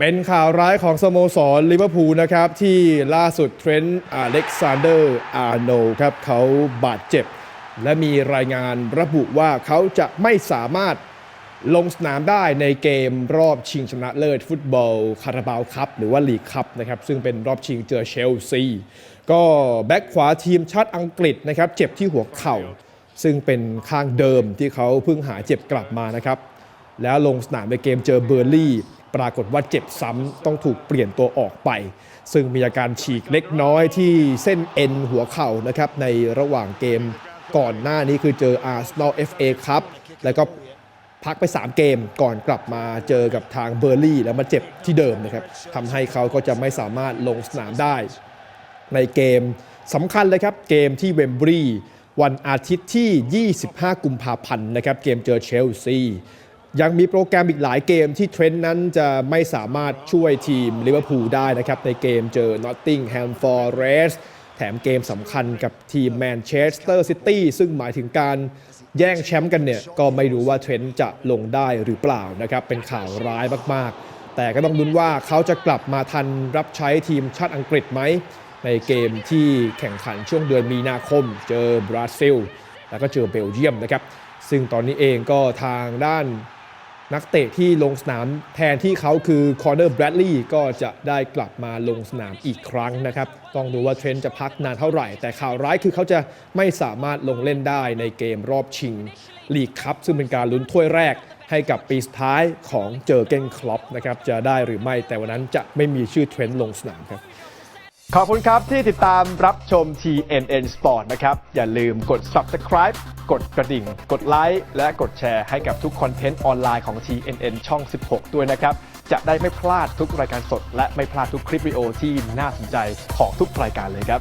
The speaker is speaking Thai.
เป็นข่าวร้ายของสโมสรลิเวอร์พูลนะครับ ที่ล่าสุดเทรนต์อเล็กซานเดอร์อาร์โนครับเขาบาดเจ็บ และมีรายงานระบุว่าเขาจะไม่สามารถลงสนามได้ในเกมรอบชิงชนะเลิศฟุตบอลคาราบาวคัพหรือว่าลีกคัพนะครับซึ่งเป็นรอบชิงเจอเชลซี ก็แบ็กขวาทีมชาติอังกฤษนะครับเจ็บที่หัวเข่า ซึ่งเป็นข้างเดิมที่เขาเพิ่งหายเจ็บกลับมานะครับแล้วลงสนามในเกมเจอเบอร์ลี่ ปรากฏว่าเจ็บซ้ำต้องถูกเปลี่ยนตัวออกไป ซึ่งมีอาการฉีกเล็กน้อยที่เส้นเอ็นหัวเข่านะครับในระหว่างเกมก่อนหน้านี้คือเจออาร์เซนอล FA ครับแล้วก็พักไป 3 เกมก่อนกลับมาเจอกับทางเบอร์ลี่แล้วมาเจ็บที่เดิมนะครับทำให้เขาก็จะไม่สามารถลงสนามได้ ในเกมสำคัญเลยครับ เกมที่เวมบรีวันอาทิตย์ที่ 25 กุมภาพันธ์นะครับ เกมเจอเชลซี ยังมีโปรแกรมอีกหลายเกมที่เทรนต์นั้นจะไม่สามารถช่วยทีมลิเวอร์พูลได้นะครับ ในเกมเจอนอตติงแฮมฟอร์เรสแถมเกมสำคัญกับทีมแมนเชสเตอร์ซิตี้ซึ่งหมายถึงการแย่งแชมป์กันเนี่ย ก็ไม่รู้ว่าเทรนต์จะลงได้หรือเปล่านะครับ เป็นข่าวร้ายมากๆ แต่ก็ต้องลุ้นว่าเขาจะกลับมาทันรับใช้ทีมชาติอังกฤษไหม ในเกมที่แข่งขันช่วงเดือนมีนาคม เจอบราซิล แล้วก็เจอเบลเยียมนะครับซึ่งตอนนี้เองก็ทางด้าน นักเตะที่ลงสนามแทนที่เขาคือคอร์เนอร์แบรดลีย์ก็จะได้กลับมาลงสนามอีกครั้งนะครับ ต้องดูว่าเทรนต์จะพักนานเท่าไหร่ แต่ข่าวร้ายคือเขาจะไม่สามารถลงเล่นได้ในเกมรอบชิงลีกคัพซึ่งเป็นการลุ้นถ้วยแรกให้กับปีสุดท้ายของเจอเกนคลอปนะครับจะได้หรือไม่แต่วันนั้นจะไม่มีชื่อเทรนต์ลงสนามครับ ขอบคุณครับที่ติดตามรับชม TNN Sport นะครับ อย่าลืมกด subscribe กดกระดิ่ง กดไลค์และกดแชร์ให้กับทุกคอนเทนต์ออนไลน์ของ TNN ช่อง 16 ด้วยนะครับ จะได้ไม่พลาดทุกรายการสด และไม่พลาดทุกคลิปวิดีโอที่น่าสนใจของทุกรายการเลยครับ